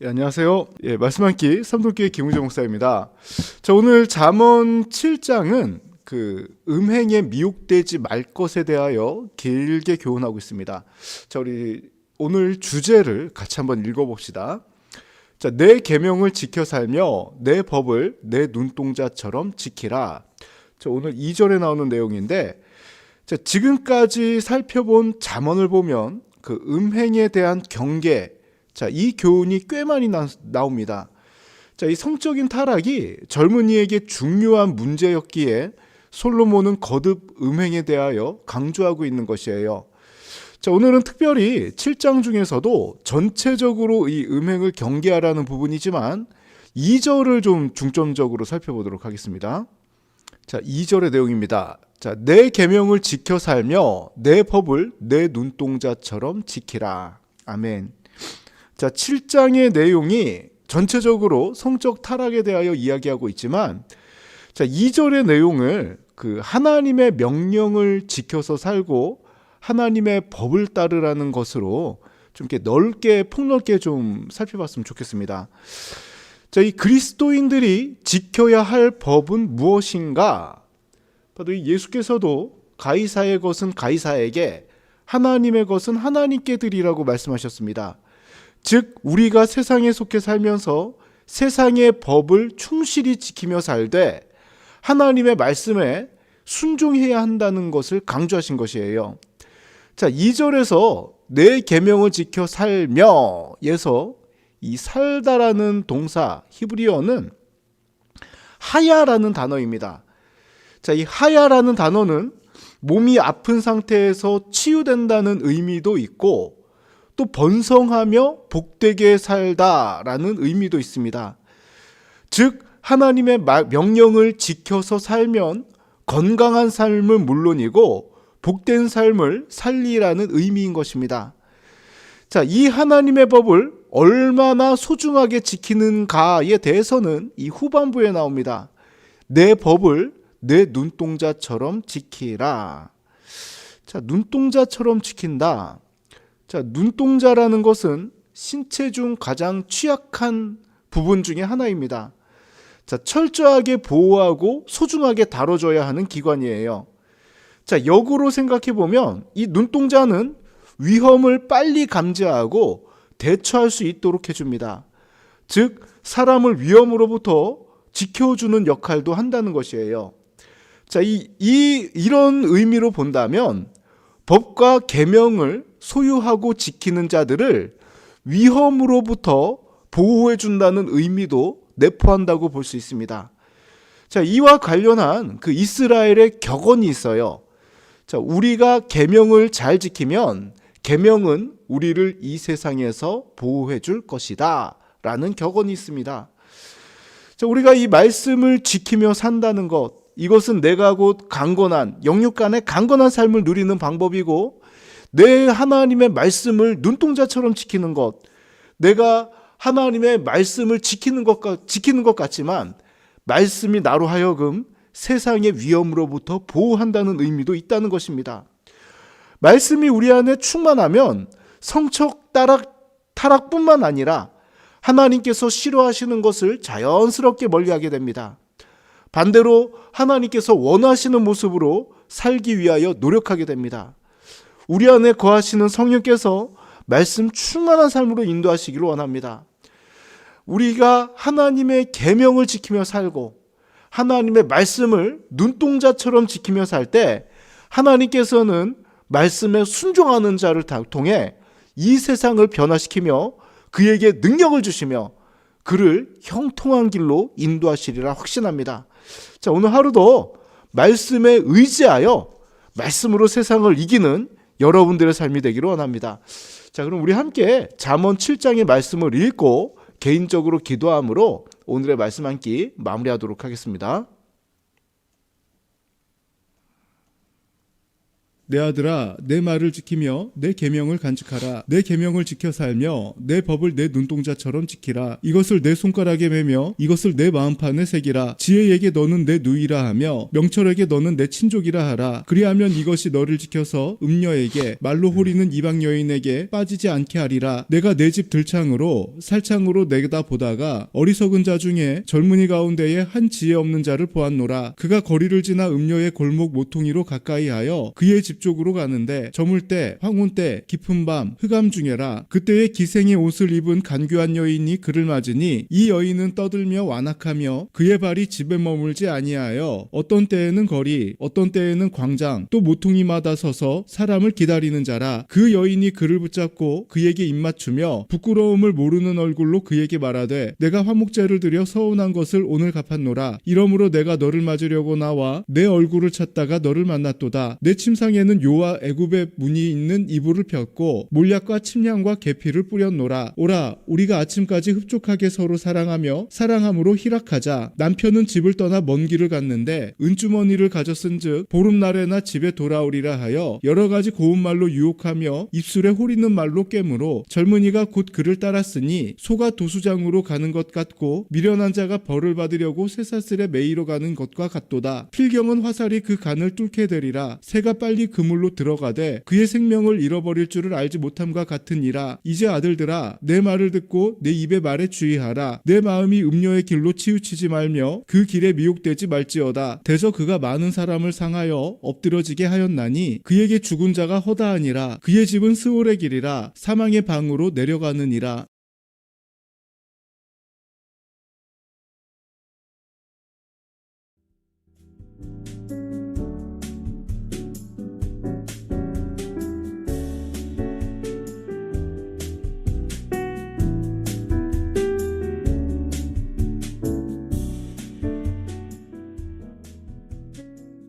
예, 안녕하세요. 예, 말씀 한끼 삼돌교회 김우재 목사입니다. 자, 오늘 잠언 7장은 그 음행에 미혹되지 말 것에 대하여 길게 교훈하고 있습니다. 자, 우리 오늘 주제를 같이 한번 읽어 봅시다. 자, 내 계명을 지켜 살며 내 법을 내 눈동자처럼 지키라. 자, 오늘 2절에 나오는 내용인데 자, 지금까지 살펴본 잠언을 보면 그 음행에 대한 경계 자, 이 교훈이 꽤 많이 나, 나옵니다. 자, 이 성적인 타락이 젊은이에게 중요한 문제였기에 솔로몬은 거듭 음행에 대하여 강조하고 있는 것이에요. 자, 오늘은 특별히 7장 중에서도 전체적으로 이 음행을 경계하라는 부분이지만 2절을 좀 중점적으로 살펴보도록 하겠습니다. 자, 2절의 내용입니다. 자, 내 계명을 지켜 살며 내 법을 내 눈동자처럼 지키라. 아멘. 자, 7장의 내용이 전체적으로 성적 타락에 대하여 이야기하고 있지만 자, 2절의 내용을 그 하나님의 명령을 지켜서 살고 하나님의 법을 따르라는 것으로 좀 이렇게 넓게 폭넓게 좀 살펴봤으면 좋겠습니다. 자, 이 그리스도인들이 지켜야 할 법은 무엇인가? 바로 이 예수께서도 가이사의 것은 가이사에게 하나님의 것은 하나님께 드리라고 말씀하셨습니다. 즉 우리가 세상에 속해 살면서 세상의 법을 충실히 지키며 살되 하나님의 말씀에 순종해야 한다는 것을 강조하신 것이에요. 자, 2절에서 내 계명을 지켜 살며에서 이 살다라는 동사 히브리어는 하야라는 단어입니다. 자, 이 하야라는 단어는 몸이 아픈 상태에서 치유된다는 의미도 있고 또 번성하며 복되게 살다라는 의미도 있습니다. 즉 하나님의 명령을 지켜서 살면 건강한 삶은 물론이고 복된 삶을 살리라는 의미인 것입니다. 자, 이 하나님의 법을 얼마나 소중하게 지키는가에 대해서는 이 후반부에 나옵니다. 내 법을 내 눈동자처럼 지키라. 자, 눈동자처럼 지킨다. 자, 눈동자라는 것은 신체 중 가장 취약한 부분 중의 하나입니다. 자, 철저하게 보호하고 소중하게 다뤄줘야 하는 기관이에요. 자, 역으로 생각해 보면 이 눈동자는 위험을 빨리 감지하고 대처할 수 있도록 해줍니다. 즉, 사람을 위험으로부터 지켜주는 역할도 한다는 것이에요. 자, 이, 이, 이런 의미로 본다면 법과 계명을 소유하고 지키는 자들을 위험으로부터 보호해 준다는 의미도 내포한다고 볼 수 있습니다. 자, 이와 관련한 그 이스라엘의 격언이 있어요. 자, 우리가 계명을 잘 지키면 계명은 우리를 이 세상에서 보호해 줄 것이다. 라는 격언이 있습니다. 자, 우리가 이 말씀을 지키며 산다는 것, 이것은 내가 곧 강건한, 영육 간의 강건한 삶을 누리는 방법이고, 내 하나님의 말씀을 눈동자처럼 지키는 것, 내가 하나님의 말씀을 지키는 것, 지키는 것 같지만, 말씀이 나로 하여금 세상의 위험으로부터 보호한다는 의미도 있다는 것입니다. 말씀이 우리 안에 충만하면 성적 타락, 타락뿐만 아니라 하나님께서 싫어하시는 것을 자연스럽게 멀리하게 됩니다. 반대로 하나님께서 원하시는 모습으로 살기 위하여 노력하게 됩니다. 우리 안에 거하시는 성령께서 말씀 충만한 삶으로 인도하시기를 원합니다. 우리가 하나님의 계명을 지키며 살고 하나님의 말씀을 눈동자처럼 지키며 살 때 하나님께서는 말씀에 순종하는 자를 통해 이 세상을 변화시키며 그에게 능력을 주시며 그를 형통한 길로 인도하시리라 확신합니다. 자, 오늘 하루도 말씀에 의지하여 말씀으로 세상을 이기는 여러분들의 삶이 되기를 원합니다. 자, 그럼 우리 함께 잠언 7장의 말씀을 읽고 개인적으로 기도함으로 오늘의 말씀 한 끼 마무리하도록 하겠습니다. 내 아들아 내 말을 지키며 내 계명을 간직하라. 내 계명을 지켜 살며 내 법을 내 눈동자처럼 지키라. 이것을 내 손가락에 매며 이것을 내 마음판에 새기라. 지혜에게 너는 내 누이라 하며 명철에게 너는 내 친족이라 하라. 그리하면 이것이 너를 지켜서 음녀에게 말로 호리는 이방 여인에게 빠지지 않게 하리라. 내가 내 집 들창으로 살창으로 내다 보다가 어리석은 자 중에 젊은이 가운데에 한 지혜 없는 자를 보았노라. 그가 거리를 지나 음녀의 골목 모퉁이로 가까이 하여 그의 집 쪽으로 가는데 저물 때 황혼 때 깊은 밤 흑암 중에라. 그때에 기생의 옷을 입은 간교한 여인이 그를 맞으니 이 여인은 떠들며 완악하며 그의 발이 집에 머물지 아니하여 어떤 때에는 거리 어떤 때에는 광장 또 모퉁이마다 서서 사람을 기다리는 자라. 그 여인이 그를 붙잡고 그에게 입맞추며 부끄러움을 모르는 얼굴로 그에게 말하되 내가 화목제를 드려 서운한 것을 오늘 갚았노라. 이러므로 내가 너를 맞으려고 나와 내 얼굴을 찾다가 너를 만났도다. 내 침상에 는 요와 애굽의 문이 있는 이불을 폈고 몰약과 침량과 계피를 뿌렸노라. 오라 우리가 아침까지 흡족하게 서로 사랑하며 사랑함으로 희락하자. 남편은 집을 떠나 먼 길을 갔는데 은주머니를 가졌은즉 보름날에나 집에 돌아오리라 하여 여러 가지 고운 말로 유혹하며 입술에 호리는 말로 깨므로 젊은이가 곧 그를 따랐으니 소가 도수장으로 가는 것 같고 미련한 자가 벌을 받으려고 쇠사슬에 매이러 가는 것과 같도다. 필경은 화살이 그 간을 뚫게 되리라. 새가 빨리 그물로 들어가되 그의 생명을 잃어버릴 줄을 알지 못함과 같으니라. 이제 아들들아 내 말을 듣고 내 입의 말에 주의하라. 내 마음이 음녀의 길로 치우치지 말며 그 길에 미혹되지 말지어다. 대저 그가 많은 사람을 상하여 엎드러지게 하였나니 그에게 죽은 자가 허다하니라. 그의 집은 스올의 길이라. 사망의 방으로 내려가느니라